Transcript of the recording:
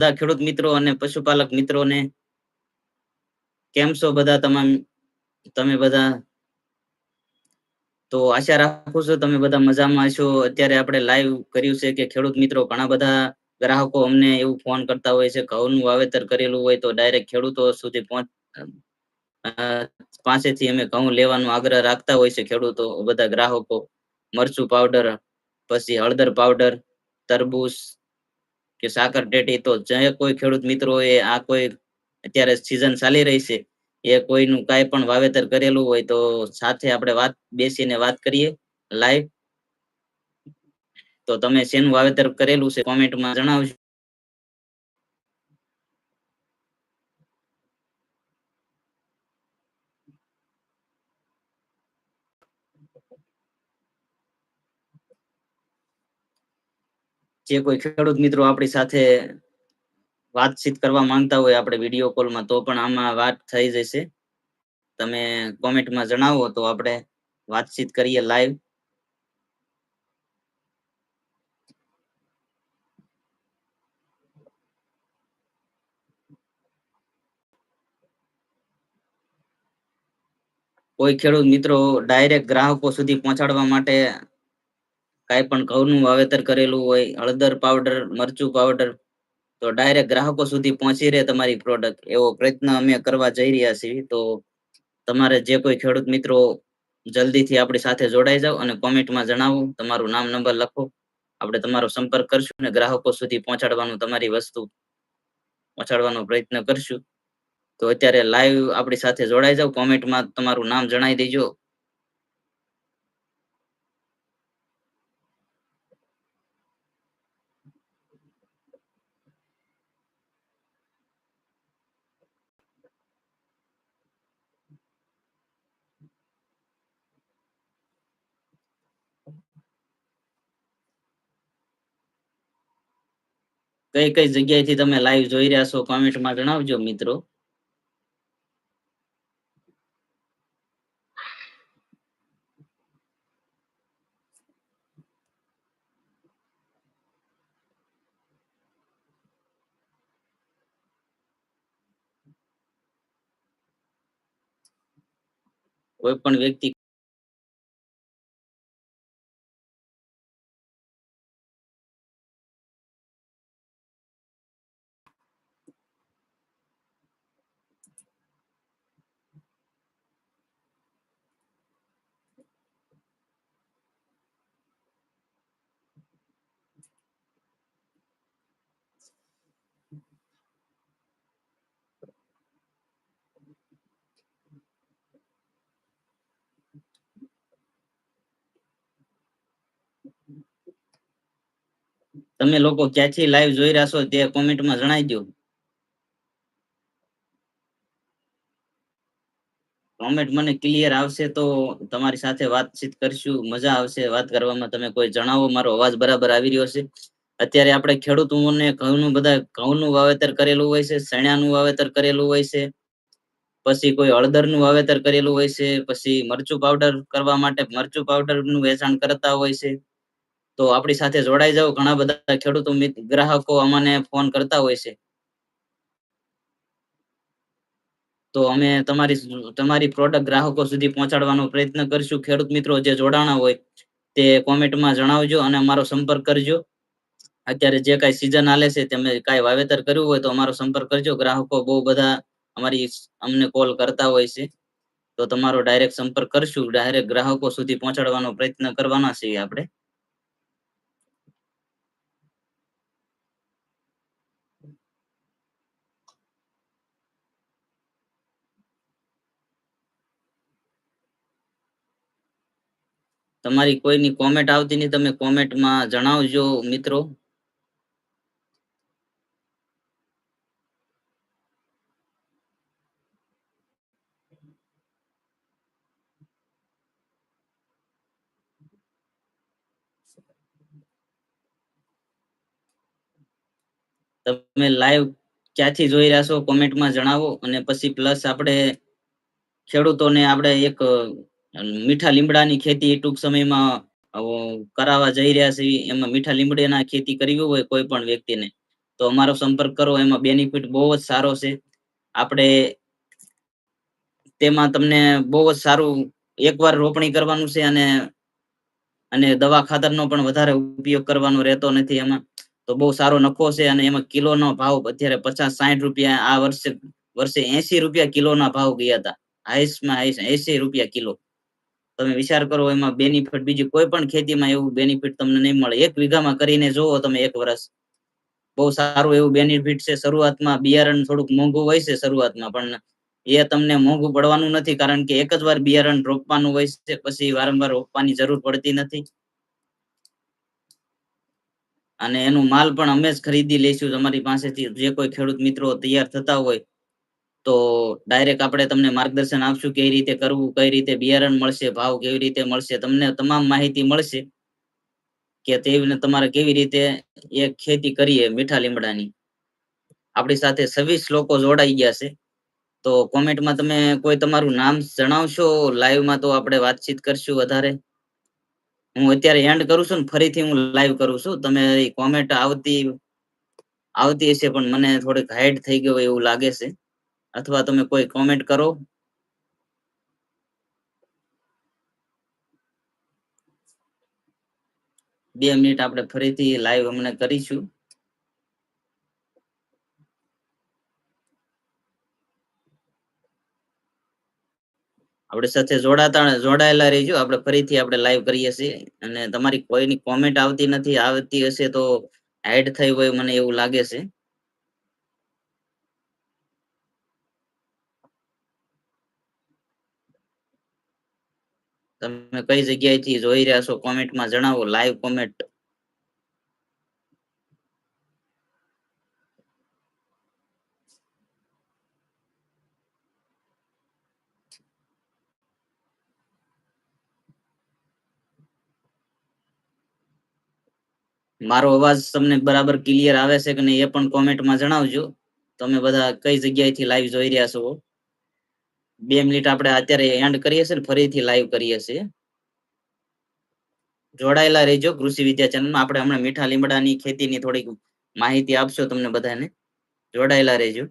બધા ખેડૂત મિત્રો અને પશુપાલક મિત્રોને કેમ છો બધા તમામ? તમે બધા? તો આશા રાખું છું તમે બધા મજામાં છો અત્યારે આપણે લાઈવ કર્યું છે કે ખેડૂત મિત્રો ઘણા બધા ગ્રાહકો અમને એવું ફોન કરતા હોય છે ઘઉંનું વાવેતર કરેલું હોય તો ડાયરેક્ટ ખેડૂતો સુધી પહોંચ પાસેથી અમે ઘઉં લેવાનો આગ્રહ રાખતા હોય છે ખેડૂતો. બધા ગ્રાહકો મરચું પાવડર પછી હળદર પાવડર તરબૂચ કે સાકર ટેટી તો જે કોઈ ખેડૂત મિત્રો એ આ કોઈ અત્યારે સિઝન ચાલી રહી છે, એ કોઈનું કાંઈ પણ વાવેતર કરેલું હોય તો સાથે આપણે વાત, બેસીને વાત કરીએ લાઈવ તો તમે શેનું વાવેતર કરેલું છે કોમેન્ટમાં જણાવજો. જે કોઈ ખેડૂત મિત્રો આપણી સાથે વાતચીત કરવા માંગતા હોય આપણે વીડિયો કોલમાં તો પણ આમાં વાત થઈ જશે. તમે કોમેન્ટમાં જણાવો તો આપણે વાતચીત કરીએ લાઈવ કોઈ ખેડૂત મિત્રો ડાયરેક્ટ ગ્રાહકો સુધી પહોંચાડવા માટે કાંઈ પણ ઘઉંનું વાવેતર કરેલું હોય, હળદર પાવડર મરચું પાવડર તો ડાયરેક્ટ ગ્રાહકો સુધી પહોંચી રહે તમારી પ્રોડક્ટ એવો પ્રયત્ન અમે કરવા જઈ રહ્યા છીએ. તો તમારે જે કોઈ ખેડૂત મિત્રો જલ્દીથી આપણી સાથે જોડાઈ જાઓ અને કોમેન્ટમાં જણાવો. તમારું નામ, નંબર લખો. આપણે તમારો સંપર્ક કરશું અને ગ્રાહકો સુધી પહોંચાડવાનું તમારી વસ્તુ પહોંચાડવાનો પ્રયત્ન કરશું. તો અત્યારે લાઈવ આપણી સાથે જોડાઈ જાઓ. કોમેન્ટમાં તમારું નામ જણાવી દેજો. કઈ કઈ જગ્યાએથી તમે લાઈવ જોઈ રહ્યા છો કોમેન્ટમાં જણાવજો મિત્રો. કોઈ પણ વ્યક્તિ તમે લોકો ક્યાંથી લાઈવ જોઈ રહ્યા છો તે કોમેન્ટમાં જણાવી દો કોમેન્ટ મને ક્લિયર આવશે તો તમારી સાથે વાતચીત કરશું, મજા આવશે વાત કરવામાં. તમે કોઈ જણાવો, મારો અવાજ બરાબર આવી રહ્યો છે. અત્યારે આપણે ખેડૂતોને ઘઉંનું બધા, ઘઉંનું વાવેતર કરેલું હોય છે સણિયાનું વાવેતર કરેલું હોય છે. પછી કોઈ હળદરનું વાવેતર કરેલું હોય છે, પછી મરચું પાવડર કરવા માટે મરચું પાવડરનું વેચાણ કરતા હોય છે. તો આપણી સાથે જોડાઈ જાવ ઘણા બધા ખેડૂતો ગ્રાહકો અમને ફોન કરતા હોય છે. તો અમે તમારી તમારી પ્રોડક્ટ ગ્રાહકો સુધી પહોંચાડવાનો પ્રયત્ન કરશું. ખેડૂત મિત્રો જે જોડાણા હોય તે કોમેન્ટમાં જણાવજો અને અમારો સંપર્ક કરજો. અત્યારે જે કાંઈ સિઝન હાલે છે તમે કાંઈ વાવેતર કર્યું હોય તો અમારો સંપર્ક કરજો. ગ્રાહકો બહુ બધા અમારી અમને કોલ કરતા હોય છે. તો તમારો ડાયરેક્ટ સંપર્ક કરશું. ડાયરેક્ટ ગ્રાહકો સુધી પહોંચાડવાનો પ્રયત્ન કરવાના છીએ આપણે. તમારી કોઈની કોમેન્ટ આવતી નહીં, તમે કોમેન્ટમાં જણાવજો મિત્રો. તમે લાઈવ ક્યાંથી જોઈ રહ્યા છો? કોમેન્ટમાં જણાવો અને પછી પ્લસ આપણે ખેડૂતોને આપણે એક મીઠા લીમડાની ખેતી ટૂંક સમયમાં કરાવવા જઈ રહ્યા છે. એમાં મીઠા લીમડાના ખેતી કરવી હોય કોઈ પણ વ્યક્તિને, તો અમારો સંપર્ક કરો. એમાં બેનિફિટ બહુ જ સારો છે. આપણે તેમાં તમને બહુ જ સારું એકવાર રોપણી કરવાનું છે અને અને દવા ખાતરનો પણ વધારે ઉપયોગ કરવાનો રહેતો નથી એમાં. તો બહુ સારો નફો છે અને એમાં કિલોનો ભાવ અત્યારે પચાસ સાઠ રૂપિયા, આ વર્ષે વર્ષે એસી રૂપિયા કિલોના ભાવ ગયા હતા. હાઈસમાં હાઈસ એસી રૂપિયા કિલો. તમે વિચાર કરો, એમાં બેનિફિટ બીજી કોઈ પણ ખેતીમાં એવું બેનિફિટ તમને નહીં મળે. એક વીઘામાં કરીને જોવો તમે એક વર્ષ. બહુ સારું એવું બેનિફિટ છે શરૂઆતમાં. બિયારણ થોડુંક મોંઘું હોય છે શરૂઆતમાં, પણ એ તમને મોંઘું પડવાનું નથી, કારણ કે એક જ વાર બિયારણ રોપવાનું હોય છે, પછી વારંવાર રોપવાની જરૂર પડતી નથી. અને એનું માલ પણ અમે જ ખરીદી લઈશું. તમારી પાસેથી જે કોઈ ખેડૂત મિત્રો તૈયાર થતા હોય તો ડાયરેક્ટ આપણે તમને માર્ગદર્શન આપશું કઈ રીતે કરવું, કઈ રીતે બિયારણ મળશે, ભાવ કેવી રીતે મળશે, તમને તમામ માહિતી મળશે કે તેવીને તમારે કેવી રીતે એક ખેતી કરીએ મીઠા લીમડાની. આપણી સાથે છવ્વીસ લોકો જોડાઈ ગયા છે. તો કોમેન્ટમાં તમે કોઈ તમારું નામ જણાવશો લાઈવમાં તો આપણે વાતચીત કરશું વધારે. હું અત્યારે એન્ડ કરું છું ને ફરીથી હું લાઈવ કરું છું. તમે કોમેન્ટ આવતી આવતી હશે પણ મને થોડીક હાઈડ થઈ ગયો એવું લાગે છે. અથવા તમે કોઈ કોમેન્ટ કરો. બે મિનિટ આપણે ફરીથી લાઈવ અમને કરીશું. આપણે સાથે જોડાતા, જોડાયેલા રહીજો. આપણે ફરીથી આપણે લાઈવ કરીએ છીએ. અને તમારી કોઈની કોમેન્ટ આવતી નથી, આવતી હશે તો એડ થઈ હોય મને એવું લાગે છે. તમે કઈ જગ્યાએથી જોઈ રહ્યા છો કોમેન્ટમાં જણાવો લાઈવ કોમેન્ટ મારો અવાજ તમને બરાબર ક્લિયર આવે છે કે નહીં એ પણ કોમેન્ટમાં જણાવજો. તમે બધા કઈ જગ્યાએથી લાઈવ જોઈ રહ્યા છો? બે મિનિટ આપણે અત્યારે એન્ડ કરીએ છીએ ફરીથી લાઈવ કરીએ છીએ. જોડાયેલા રહેજો કૃષિ વિદ્યા ચેનલમાં આપણે હમણાં મીઠા લીમડાની ખેતીની થોડીક માહિતી આપશો તમને બધાને. જોડાયેલા રહેજો.